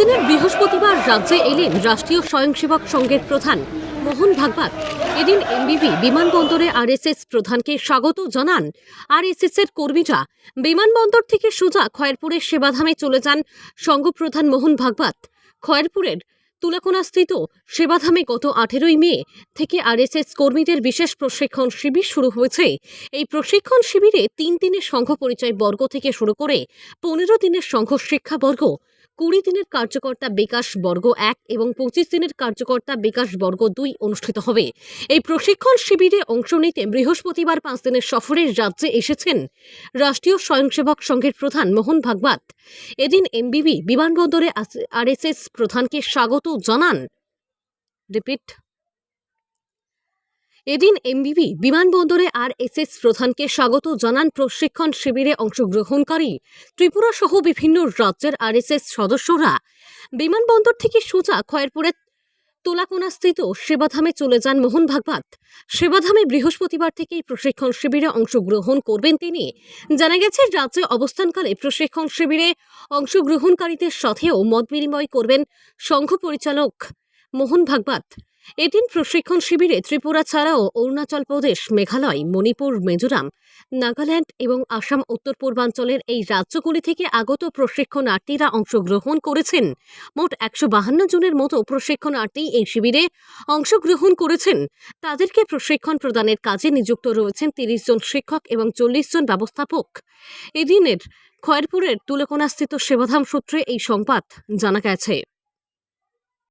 দিনের বৃহস্পতিবার রাজ্যে এলেন রাষ্ট্রীয় স্বয়ংসেবক সংঘের প্রধান মোহন ভাগবত। এদিন এমবিবি বিমানবন্দরে আরএসএস প্রধানকে স্বাগত জানান। আরএসএস এর কর্মীরা বিমানবন্দর থেকে সোজা খয়েরপুরের সেবাধামে চলে যান সংঘপ্রধান মোহন ভাগবত। খয়েরপুরের তুলাকোনাস্থিত সেবাধামে গত আঠেরোই মে থেকে আরএসএস কর্মীদের বিশেষ প্রশিক্ষণ শিবির শুরু হয়েছে। এই প্রশিক্ষণ শিবিরে তিন দিনের সংঘ পরিচয় বর্গ থেকে শুরু করে পনেরো দিনের সংঘ শিক্ষা বর্গ কুড়ি দিনের কার্যকর্তা বিকাশ বর্গ এক এবং পঁচিশ দিনের কার্যকর্তা বিকাশ বর্গ দুই অনুষ্ঠিত হবে। এই প্রশিক্ষণ শিবিরে অংশ নিতে বৃহস্পতিবার পাঁচ দিনের সফরে রাজ্যে এসেছেন রাষ্ট্রীয় স্বয়ংসেবক সংঘের প্রধান মোহন ভাগবত। এদিন এমবিবি বিমানবন্দরে আরএসএস প্রধানকে স্বাগত জানান। রিপিট। এদিন এমবিবি, বিমানবন্দরে আর এস এস প্রধানকে স্বাগত জানান প্রশিক্ষণ শিবিরে অংশগ্রহণকারী। ত্রিপুরা সহ বিভিন্ন রাজ্যের আরএসএস সদস্যরা বিমানবন্দর থেকে সোজা খয়েরপুরের তোলাকোনাস্থিত সেবাধামে চলে যান মোহন ভাগবত। সেবাধামে বৃহস্পতিবার থেকেই প্রশিক্ষণ শিবিরে অংশগ্রহণ করবেন তিনি। জানা গেছে, রাজ্যে অবস্থানকালে প্রশিক্ষণ শিবিরে অংশগ্রহণকারীদের সাথেও মত বিনিময় করবেন সংঘ পরিচালক মোহন ভাগবত। এদিন প্রশিক্ষণ শিবিরে ত্রিপুরা ছাড়াও অরুণাচল প্রদেশ, মেঘালয়, মণিপুর, মিজোরাম, নাগাল্যান্ড এবং আসাম উত্তর পূর্বাঞ্চলের এই রাজ্যগুলি থেকে আগত প্রশিক্ষণার্থীরা অংশগ্রহণ করেছেন। মোট একশো বাহান্ন জনের মতো প্রশিক্ষণার্থী এই শিবিরে অংশগ্রহণ করেছেন। তাদেরকে প্রশিক্ষণ প্রদানের কাজে নিযুক্ত রয়েছেন তিরিশ জন শিক্ষক এবং চল্লিশ জন ব্যবস্থাপক। এদিনের খয়েরপুরের তুলকোনাস্থিত সেবাধাম সূত্রে এই সংবাদ জানা গেছে।